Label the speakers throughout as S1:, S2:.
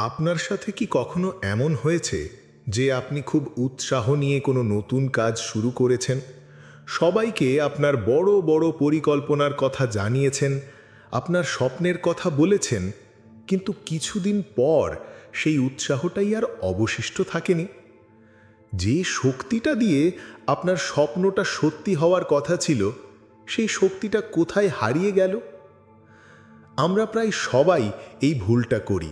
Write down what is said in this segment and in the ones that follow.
S1: আপনার সাথে কি কখনো এমন হয়েছে যে আপনি খুব উৎসাহ নিয়ে কোনো নতুন কাজ শুরু করেছেন? সবাইকে আপনার বড় বড় পরিকল্পনার কথা জানিয়েছেন, আপনার স্বপ্নের কথা বলেছেন, কিন্তু কিছুদিন পর সেই উৎসাহটাই আর অবশিষ্ট থাকেনি। যে শক্তিটা দিয়ে আপনার স্বপ্নটা সত্যি হওয়ার কথা ছিল, সেই শক্তিটা কোথায় হারিয়ে গেল? আমরা প্রায় সবাই এই ভুলটা করি।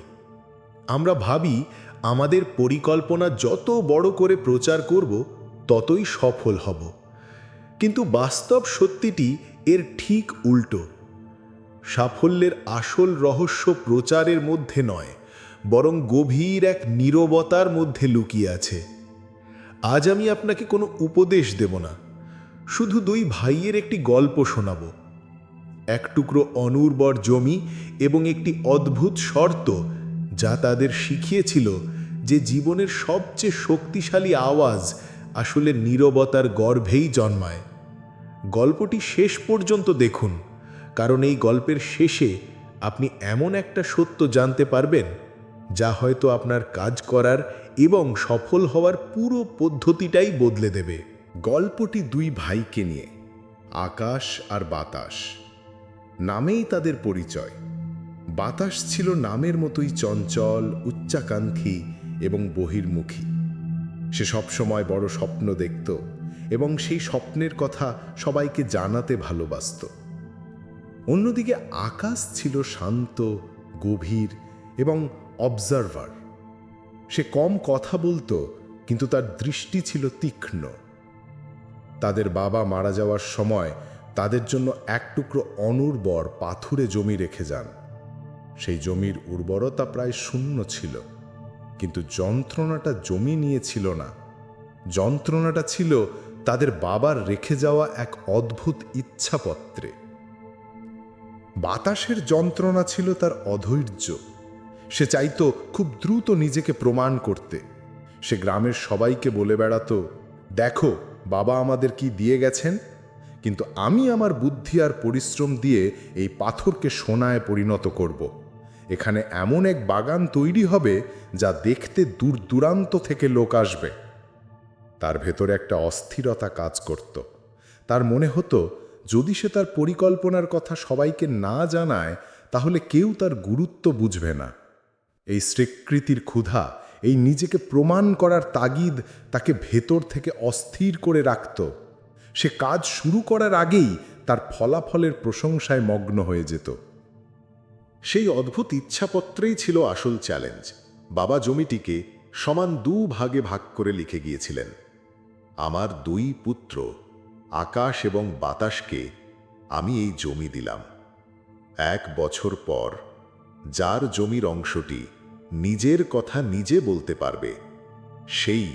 S1: আমরা ভাবি আমাদের পরিকল্পনা যত বড় করে প্রচার করব, ততই সফল হব। কিন্তু বাস্তব সত্যিটি এর ঠিক উল্টো। সাফল্যের আসল রহস্য প্রচারের মধ্যে নয়, বরং গভীর এক নীরবতার মধ্যে লুকিয়ে আছে। আজ আমি আপনাকে কোনো উপদেশ দেব না, শুধু দুই ভাইয়ের একটি গল্প শোনাব। এক টুকরো অনুর্বর জমি এবং একটি অদ্ভুত শর্ত যা তাদের শিখিয়েছিল যে জীবনের সবচেয়ে শক্তিশালী আওয়াজ আসলে নীরবতার গর্ভেই জন্মায়। গল্পটি শেষ পর্যন্ত দেখুন, কারণ এই গল্পের শেষে আপনি এমন একটা সত্য জানতে পারবেন, যা হয়তো আপনার কাজ করার এবং সফল হওয়ার পুরো পদ্ধতিটাই বদলে দেবে।
S2: গল্পটি দুই ভাইকে নিয়ে, আকাশ আর বাতাস, নামেই তাদের পরিচয়। বাতাস ছিল নামের মতোই চঞ্চল, উচ্চাকাঙ্ক্ষী এবং বহির্মুখী। সে সবসময় বড় স্বপ্ন দেখত এবং সেই স্বপ্নের কথা সবাইকে জানাতে ভালোবাসত। অন্যদিকে আকাশ ছিল শান্ত, গভীর এবং অবজারভার। সে কম কথা বলতো, কিন্তু তার দৃষ্টি ছিল তীক্ষ্ণ। তাদের বাবা মারা যাওয়ার সময় তাদের জন্য এক টুকরো অনুর্বর পাথুরে জমি রেখে যান। সেই জমির উর্বরতা প্রায় শূন্য ছিল। কিন্তু যন্ত্রণাটা জমি নিয়েছিল না। যন্ত্রণাটা ছিল তাদের বাবার রেখে যাওয়া এক অদ্ভুত ইচ্ছাপত্রে। বাতাসের যন্ত্রণা ছিল তার অধৈর্য। সে চাইতো খুব দ্রুত নিজেকে প্রমাণ করতে। সে গ্রামের সবাইকে বলে বেড়াতো, দেখো, বাবা আমাদের কি দিয়ে গেছেন? কিন্তু আমি আমার বুদ্ধি আর পরিশ্রম দিয়ে এই পাথরকে সোনায় পরিণত করব। এখানে এমন এক বাগান তৈরি হবে যা দেখতে দূর দূরান্ত থেকে লোক আসবে। তার ভেতরে একটা অস্থিরতা কাজ করত। তার মনে হতো, যদি সে তার পরিকল্পনার কথা সবাইকে না জানায়, তাহলে কেউ তার গুরুত্ব বুঝবে না। এই স্বীকৃতির ক্ষুধা, এই নিজেকে প্রমাণ করার তাগিদ তাকে ভেতর থেকে অস্থির করে রাখত। সে কাজ শুরু করার আগেই তার ফলাফলের প্রশংসায় মগ্ন হয়ে যেত।
S1: সেই অদ্ভুত ইচ্ছাপত্রেই ছিল আসল চ্যালেঞ্জ। বাবা জমিটিকে সমান দু ভাগে ভাগ করে লিখে গিয়েছিলেন। আমার দুই পুত্র, আকাশ এবং বাতাসকে আমি এই জমি দিলাম। এক বছর পর যার জমির অংশটি নিজের কথা নিজে বলতে পারবে, সেই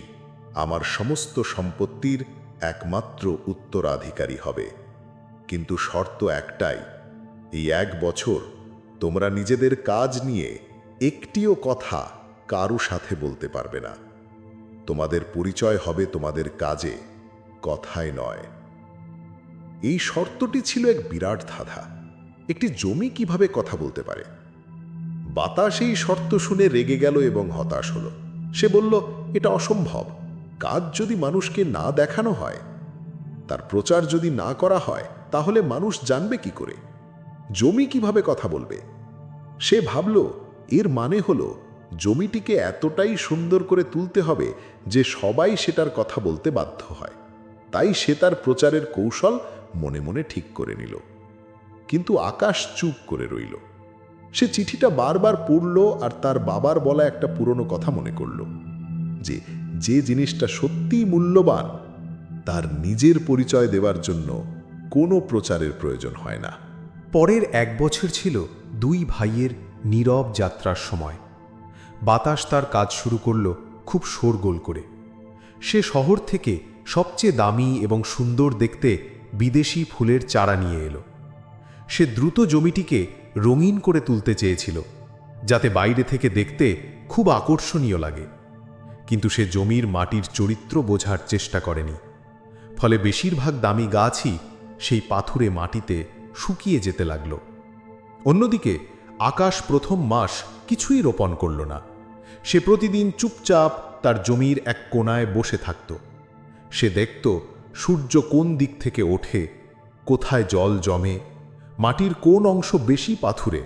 S1: আমার সমস্ত সম্পত্তির একমাত্র উত্তরাধিকারী হবে। কিন্তু শর্ত একটাই, এই এক বছর তোমরা নিজেদের কাজ নিয়ে একটিও কথা কারও সাথে বলতে পারবে না। তোমাদের পরিচয় হবে তোমাদের কাজে, কথায় নয়। এই শর্তটি ছিল এক বিরাট ধাঁধা। একটি জমি কীভাবে কথা বলতে পারে? বাতাস এই শর্ত শুনে রেগে গেল এবং হতাশ হল। সে বলল, এটা অসম্ভব। কাজ যদি মানুষকে না দেখানো হয়, তার প্রচার যদি না করা হয়, তাহলে মানুষ জানবে কি করে? জমি কীভাবে কথা বলবে? সে ভাবল, এর মানে হলো, জমিটিকে এতটাই সুন্দর করে তুলতে হবে যে সবাই সেটার কথা বলতে বাধ্য হয়। তাই সে তার প্রচারের কৌশল মনে মনে ঠিক করে নিল। কিন্তু আকাশ চুপ করে রইল। সে চিঠিটা বারবার পড়ল আর তার বাবার বলা একটা পুরনো কথা মনে করল, যে যে জিনিসটা সত্যিই মূল্যবান, তার নিজের পরিচয় দেওয়ার জন্য কোনো প্রচারের প্রয়োজন হয় না।
S3: পরের এক বছর ছিল দুই ভাইয়ের নীরব যাত্রার সময়। বাতাস তার কাজ শুরু করল খুব শোরগোল করে। সে শহর থেকে সবচেয়ে দামি এবং সুন্দর দেখতে বিদেশি ফুলের চারা নিয়ে এলো। সে দ্রুত জমিটিকে রঙিন করে তুলতে চেয়েছিল, যাতে বাইরে থেকে দেখতে খুব আকর্ষণীয় লাগে। কিন্তু সে জমির মাটির চরিত্র বোঝার চেষ্টা করেনি। ফলে বেশিরভাগ দামি গাছই সেই পাথুরে মাটিতে শুকিয়ে যেতে লাগল। অন্যদিকে, আকাশ প্রথম মাস কিছুই রোপণ করল না। সে প্রতিদিন চুপচাপ তার জমির এক কোনায় বসে থাকত। সে দেখত সূর্য কোন দিক থেকে ওঠে, কোথায় জল জমে, মাটির কোন অংশ বেশি পাথুরে।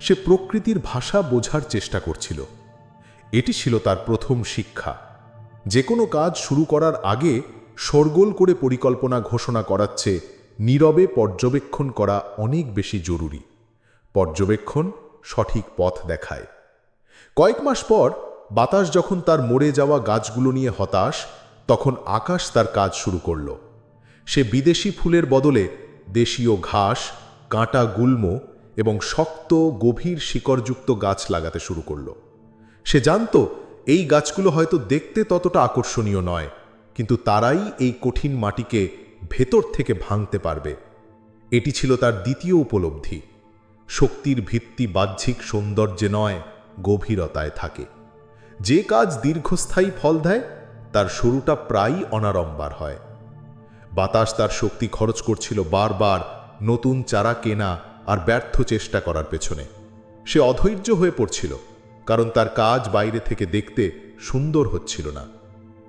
S3: সে প্রকৃতির ভাষা বোঝার চেষ্টা করছিল। এটি ছিল তার প্রথম শিক্ষা। যে কোনো কাজ শুরু করার আগে শোরগোল করে পরিকল্পনা ঘোষণা করাচ্ছে নীরবে পর্যবেক্ষণ করা অনেক বেশি জরুরি। পর্যবেক্ষণ সঠিক পথ দেখায়। কয়েক মাস পর বাতাস যখন তার মরে যাওয়া গাছগুলো নিয়ে হতাশ, তখন আকাশ তার কাজ শুরু করল। সে বিদেশি ফুলের বদলে দেশীয় ঘাস, কাঁটা গুল্ম এবং শক্ত, গভীর শিকড়যুক্ত গাছ লাগাতে শুরু করল। সে জানত এই গাছগুলো হয়তো দেখতে ততটা আকর্ষণীয় নয়, কিন্তু তারাই এই কঠিন মাটিকে ভেতর থেকে ভাঙতে পারবে। এটি ছিল তার দ্বিতীয় উপলব্ধি। শক্তির ভিত্তি বাহ্যিক সৌন্দর্যে নয়, গভীরতায় থাকে। যে কাজ দীর্ঘস্থায়ী ফল দেয়, তার শুরুটা প্রায়ই অনারম্বার হয়। বাতাস তার শক্তি খরচ করছিল বারবার, নতুন চারা কেনা আর ব্যর্থ চেষ্টা করার পেছনে। সে অধৈর্য হয়ে পড়ছিল, কারণ তার কাজ বাইরে থেকে দেখতে সুন্দর হচ্ছিল না।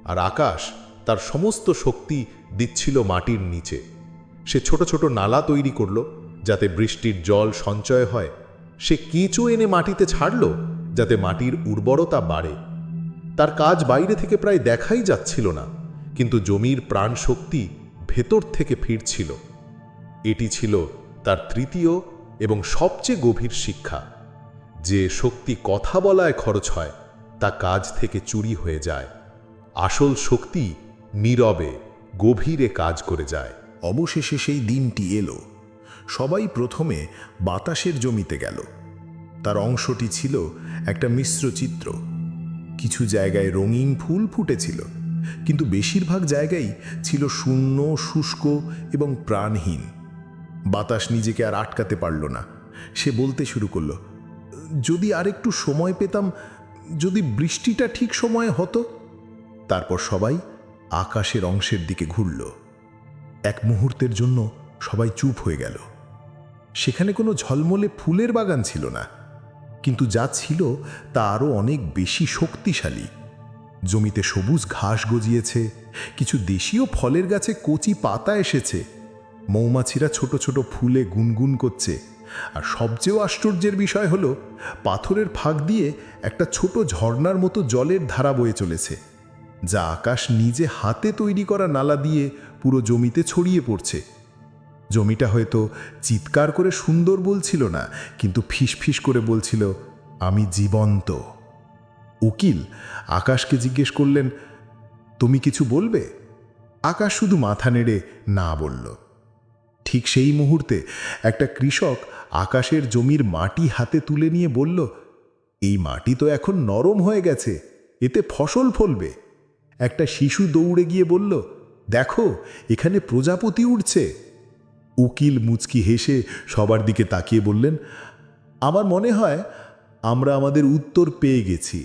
S3: আর আকাশ তার সমস্ত শক্তি দিচ্ছিল মাটির নিচে। সে ছোট ছোট নালা তৈরি করল যাতে বৃষ্টির জল সঞ্চয় হয়, সে কেঁচো এনে মাটিতে ছাড়ল যাতে মাটির উর্বরতা বাড়ে। তার কাজ বাইরে থেকে প্রায় দেখাই যাচ্ছিল না, কিন্তু জমির প্রাণ শক্তি ভেতর থেকে ফিরছিল। এটি ছিল তার তৃতীয় এবং সবচেয়ে গভীর শিক্ষা। যে শক্তি কথা বলায় খরচ হয়, তা কাজ থেকে চুরি হয়ে যায়। আসল শক্তি নীরবে, গভীরে কাজ করে যায়।
S2: অবশেষে সেই দিনটি এলো। সবাই প্রথমে বাতাসের জমিতে গেল। তার অংশটি ছিল একটা মিশ্র চিত্র। কিছু জায়গায় রঙিন ফুল ফুটেছিল, কিন্তু বেশিরভাগ জায়গায় ছিল শূন্য, শুষ্ক এবং প্রাণহীন। বাতাস নিজেকে আর আটকাতে পারল না। সে বলতে শুরু করল, যদি আরেকটু সময় পেতাম, যদি বৃষ্টিটা ঠিক সময়ে হতো? তারপর সবাই আকাশের অংশের দিকে ঘুরল। এক মুহূর্তের জন্য সবাই চুপ হয়ে গেল। সেখানে কোনো ঝলমলে ফুলের বাগান ছিল না। কিন্তু যা ছিল তা আরও অনেক বেশি শক্তিশালী। জমিতে সবুজ ঘাস গজিয়েছে, কিছু দেশীয় ফলের গাছে কচি পাতা এসেছে। মৌমাছিরা ছোট ছোট ফুলে গুনগুন করছে। আর সবচেয়েও আশ্চর্যের বিষয় হলো, পাথরের ফাঁক দিয়ে একটা ছোট ঝর্নার মতো জলের ধারা বয়ে চলেছে, যা আকাশ নিজে হাতে তৈরি করা নালা দিয়ে পুরো জমিতে ছড়িয়ে পড়ছে। জমিটা হয়তো চিৎকার করে সুন্দর বলছিল না, কিন্তু ফিসফিস করে বলছিল, আমি জীবন্ত। উকিল আকাশকে জিজ্ঞেস করলেন, তুমি কিছু বলবে? আকাশ শুধু মাথা নেড়ে না বলল। ঠিক সেই মুহূর্তে একটা কৃষক আকাশের জমির মাটি হাতে তুলে নিয়ে বলল, এই মাটি তো এখন নরম হয়ে গেছে, এতে ফসল ফলবে। একটা শিশু দৌড়ে গিয়ে বলল, দেখো, এখানে প্রজাপতি উঠছে উকিল মুচকি হেসে সবার দিকে তাকিয়ে বললেন, আমার মনে হয় আমরা আমাদের উত্তর পেয়ে গেছি।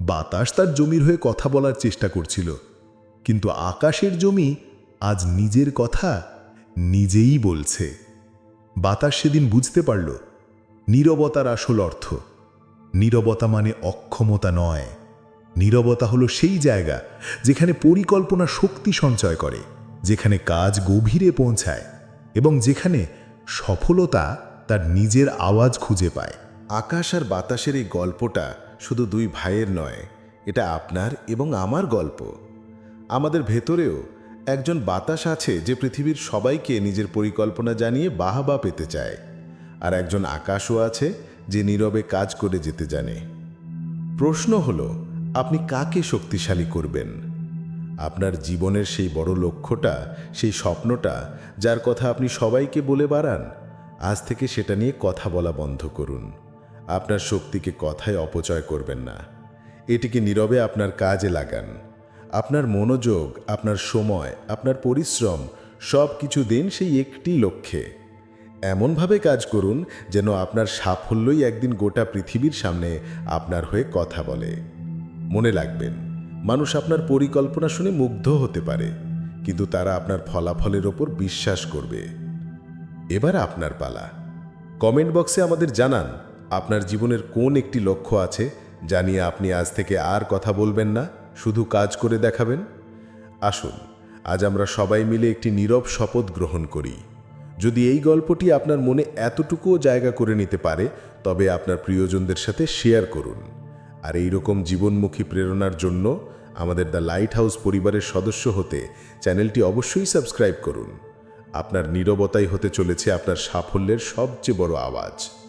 S2: বাতাস তার জমির হয়ে কথা বলার চেষ্টা করছিল, কিন্তু আকাশের জমি আজ নিজের কথা নিজেই বলছে। বাতাস সেদিন বুঝতে পারল, নীরবতার আসল অর্থ। নীরবতা মানে অক্ষমতা নয়। নীরবতা হলো সেই জায়গা যেখানে পরিকল্পনা শক্তি সঞ্চয় করে, যেখানে কাজ গভীরে পৌঁছায়। এবং যেখানে সফলতা তার নিজের আওয়াজ খুঁজে পায়।
S4: আকাশ আর বাতাসের এই গল্পটা শুধু দুই ভাইয়ের নয়, এটা আপনার এবং আমার গল্প। আমাদের ভেতরেও একজন বাতাস আছে যে পৃথিবীর সবাইকে নিজের পরিকল্পনা জানিয়ে বাহাবা পেতে চায়, আর একজন আকাশও আছে যে নীরবে কাজ করে যেতে জানে। প্রশ্ন হলো, আপনি কাকে শক্তিশালী করবেন? আপনার জীবনের সেই বড় লক্ষ্যটা, সেই স্বপ্নটা, যার কথা আপনি সবাইকে বলে বাড়ান, আজ থেকে সেটা নিয়ে কথা বলা বন্ধ করুন। আপনার শক্তিকে কথায় অপচয় করবেন না। এটিকে নীরবে আপনার কাজে লাগান। আপনার মনোযোগ, আপনার সময়, আপনার পরিশ্রম, সব কিছু দিন সেই একটি লক্ষ্যে। এমনভাবে কাজ করুন যেন আপনার সাফল্যই একদিন গোটা পৃথিবীর সামনে আপনার হয়ে কথা বলে। মনে রাখবেন মানুষ আপনার পরিকল্পনা শুনে মুগ্ধ হতে পারে, কিন্তু তারা আপনার ফলাফলের ওপর বিশ্বাস করবে। এবার আপনার পালা। কমেন্ট বক্সে আমাদের জানান, আপনার জীবনের কোন একটি লক্ষ্য আছে জানিয়ে আপনি আজ থেকে আর কথা বলবেন না, শুধু কাজ করে দেখাবেন? আসুন, আজ আমরা সবাই মিলে একটি নীরব শপথ গ্রহণ করি। যদি এই গল্পটি আপনার মনে এতটুকুও জায়গা করে নিতে পারে, তবে আপনার প্রিয়জনদের সাথে শেয়ার করুন। আর এই রকম জীবনমুখী প্রেরণার জন্য আমাদের দ্য লাইট হাউস পরিবারের সদস্য হতে চ্যানেলটি অবশ্যই সাবস্ক্রাইব করুন। আপনার নিরবতাই হতে চলেছে আপনার সাফল্যের সবচেয়ে বড় আওয়াজ।